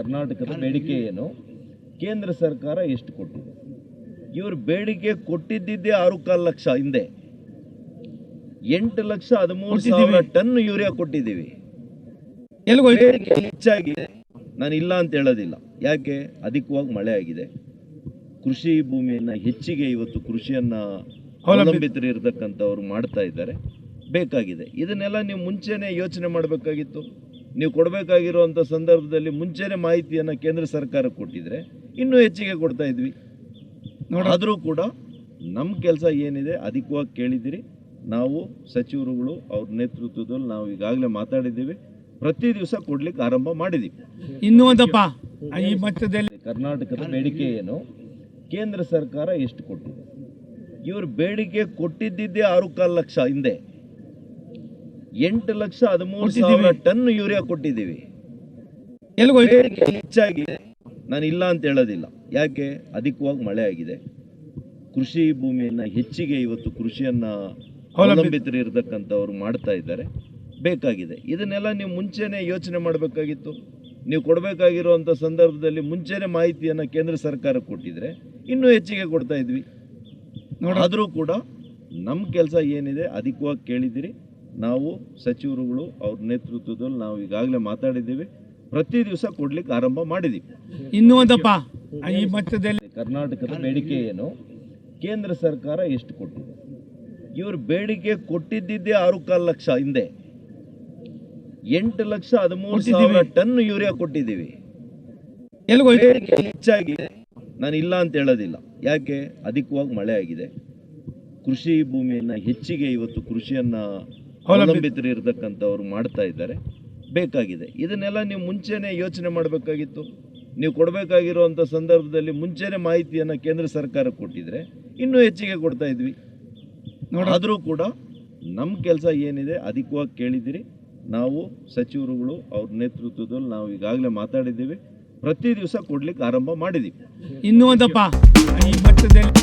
ಕರ್ನಾಟಕದ ಬೇಡಿಕೆ ಏನು? ಕೇಂದ್ರ ಸರ್ಕಾರ ಎಷ್ಟು ಕೊಟ್ಟಿದೆ? ಇವರು ಬೇಡಿಕೆ ಕೊಟ್ಟಿದ್ದಿದ್ದೇ ಆರು ಕಾಲು ಲಕ್ಷ ಹಿಂದೆ. ಎಂಟು ಲಕ್ಷ ಹದಿಮೂರು ಸಾವಿರ ಟನ್ ಯೂರಿಯಾ ಕೊಟ್ಟಿದ್ದೀವಿ. ಹೆಚ್ಚಾಗಿದೆ ನಾನು ಇಲ್ಲ ಅಂತ ಹೇಳೋದಿಲ್ಲ. ಯಾಕೆ? ಅಧಿಕವಾಗಿ ಮಳೆ ಆಗಿದೆ. ಕೃಷಿ ಭೂಮಿಯನ್ನು ಹೆಚ್ಚಿಗೆ ಇವತ್ತು ಕೃಷಿಯನ್ನ ಅವಲಂಬಿತರು ಇರತಕ್ಕಂಥವ್ರು ಮಾಡ್ತಾ ಇದ್ದಾರೆ. ಬೇಕಾಗಿದೆ. ಇದನ್ನೆಲ್ಲ ನೀವು ಮುಂಚೆನೆ ಯೋಚನೆ ಮಾಡಬೇಕಾಗಿತ್ತು. ನೀವು ಕೊಡಬೇಕಾಗಿರುವಂಥ ಸಂದರ್ಭದಲ್ಲಿ ಮುಂಚೆನೆ ಮಾಹಿತಿಯನ್ನು ಕೇಂದ್ರ ಸರ್ಕಾರ ಕೊಟ್ಟಿದ್ರೆ ಇನ್ನೂ ಹೆಚ್ಚಿಗೆ ಕೊಡ್ತಾ ಇದ್ವಿ. ಆದರೂ ಕೂಡ ನಮ್ಮ ಕೆಲಸ ಏನಿದೆ ಅಧಿಕವಾಗಿ ಕೇಳಿದ್ದೀರಿ ನಾವು ಸಚಿವರುಗಳು ಅವ್ರ ನೇತೃತ್ವದಲ್ಲಿ ನಾವು ಈಗಾಗಲೇ ಮಾತಾಡಿದ್ದೀವಿ. ಪ್ರತಿ ದಿವಸ ಕೊಡ್ಲಿಕ್ಕೆ ಆರಂಭ ಮಾಡಿದ್ದೀವಿ. ಇನ್ನೂ ಒಂದಪ್ಪ. ಈ ಮಟ್ಟದಲ್ಲಿ ಕರ್ನಾಟಕದ ಬೇಡಿಕೆ ಏನು? ಕೇಂದ್ರ ಸರ್ಕಾರ ಎಷ್ಟು ಕೊಟ್ಟಿದೆ? ಇವರು ಬೇಡಿಕೆ ಕೊಟ್ಟಿದ್ದಿದ್ದೇ ಆರು ಕಾಲು ಲಕ್ಷ ಹಿಂದೆ. ಎಂಟು ಲಕ್ಷ ಹದಿಮೂರು ಸಾವಿರ ಟನ್ ಯೂರಿಯಾ ಕೊಟ್ಟಿದ್ದೀವಿ. ಎಲ್ಲಿಗೋಯ್ತು ಬೇಡಿಕೆ ಹೆಚ್ಚಾಗಿ ನಾನು ಇಲ್ಲ ಅಂತ ಹೇಳೋದಿಲ್ಲ. ಯಾಕೆ? ಅಧಿಕವಾಗಿ ಮಳೆ ಆಗಿದೆ. ಕೃಷಿ ಭೂಮಿಯನ್ನ ಹೆಚ್ಚಿಗೆ ಇವತ್ತು ಕೃಷಿಯನ್ನ ಅವಲಂಬಿತರು ಇರತಕ್ಕಂಥವ್ರು ಮಾಡ್ತಾ ಇದ್ದಾರೆ. ಬೇಕಾಗಿದೆ. ಇದನ್ನೆಲ್ಲ ನೀವು ಮುಂಚೆನೆ ಯೋಚನೆ ಮಾಡಬೇಕಾಗಿತ್ತು. ನೀವು ಕೊಡಬೇಕಾಗಿರುವಂಥ ಸಂದರ್ಭದಲ್ಲಿ ಮುಂಚೆನೆ ಮಾಹಿತಿಯನ್ನು ಕೇಂದ್ರ ಸರ್ಕಾರ ಕೊಟ್ಟಿದ್ರೆ ಇನ್ನೂ ಹೆಚ್ಚಿಗೆ ಕೊಡ್ತಾ ಇದ್ವಿ. ಆದರೂ ಕೂಡ ನಮ್ಮ ಕೆಲಸ ಏನಿದೆ ಅಧಿಕವಾಗಿ ಕೇಳಿದ್ದೀರಿ ನಾವು ಸಚಿವರುಗಳು ಅವ್ರ ನೇತೃತ್ವದಲ್ಲಿ ನಾವು ಈಗಾಗಲೇ ಮಾತಾಡಿದ್ದೀವಿ. ಪ್ರತಿ ದಿವಸ ಕೊಡ್ಲಿಕ್ಕೆ ಆರಂಭ ಮಾಡಿದ್ದೀವಿ ಇನ್ನೂ ಒಂದಪ್ಪ. ಈ ಮಟ್ಟದಲ್ಲಿ ಕರ್ನಾಟಕದ ಬೇಡಿಕೆ ಏನು? ಕೇಂದ್ರ ಸರ್ಕಾರ ಎಷ್ಟು ಕೊಟ್ಟಿದೆ? ಇವರು ಬೇಡಿಕೆ ಕೊಟ್ಟಿದ್ದಿದ್ದೇ ಆರು ಕಾಲು ಲಕ್ಷ ಹಿಂದೆ. ಎಂಟು ಲಕ್ಷ ಹದಿಮೂರು ಸಾವಿರ ಟನ್ ಯೂರಿಯಾ ಕೊಟ್ಟಿದ್ದೀವಿ. ಹೆಚ್ಚಾಗಿ ನಾನು ಇಲ್ಲ ಅಂತ ಹೇಳೋದಿಲ್ಲ. ಯಾಕೆ? ಅಧಿಕವಾಗಿ ಮಳೆ ಆಗಿದೆ. ಕೃಷಿ ಭೂಮಿಯನ್ನ ಹೆಚ್ಚಿಗೆ ಇವತ್ತು ಕೃಷಿಯನ್ನ ಅವಲಂಬಿತರು ಇರತಕ್ಕಂಥವ್ರು ಮಾಡ್ತಾ ಇದ್ದಾರೆ. ಬೇಕಾಗಿದೆ. ಇದನ್ನೆಲ್ಲ ನೀವು ಮುಂಚೆನೆ ಯೋಚನೆ ಮಾಡಬೇಕಾಗಿತ್ತು. ನೀವು ಕೊಡಬೇಕಾಗಿರುವಂಥ ಸಂದರ್ಭದಲ್ಲಿ ಮುಂಚೆನೆ ಮಾಹಿತಿಯನ್ನು ಕೇಂದ್ರ ಸರ್ಕಾರ ಕೊಟ್ಟಿದ್ರೆ ಇನ್ನೂ ಹೆಚ್ಚಿಗೆ ಕೊಡ್ತಾ ಇದ್ವಿ. ಆದರೂ ಕೂಡ ನಮ್ಮ ಕೆಲಸ ಏನಿದೆ ಅಧಿಕವಾಗಿ ಕೇಳಿದ್ದೀರಿ ನಾವು ಸಚಿವರುಗಳು ಅವ್ರ ನೇತೃತ್ವದಲ್ಲಿ ನಾವು ಈಗಾಗಲೇ ಮಾತಾಡಿದ್ದೀವಿ. ಪ್ರತಿ ದಿವಸ ಕೊಡ್ಲಿಕ್ಕೆ ಆರಂಭ ಮಾಡಿದ್ದೀವಿ. ಇನ್ನೂ ಒಂದಪ್ಪ. ಈ ಮಟ್ಟದಲ್ಲಿ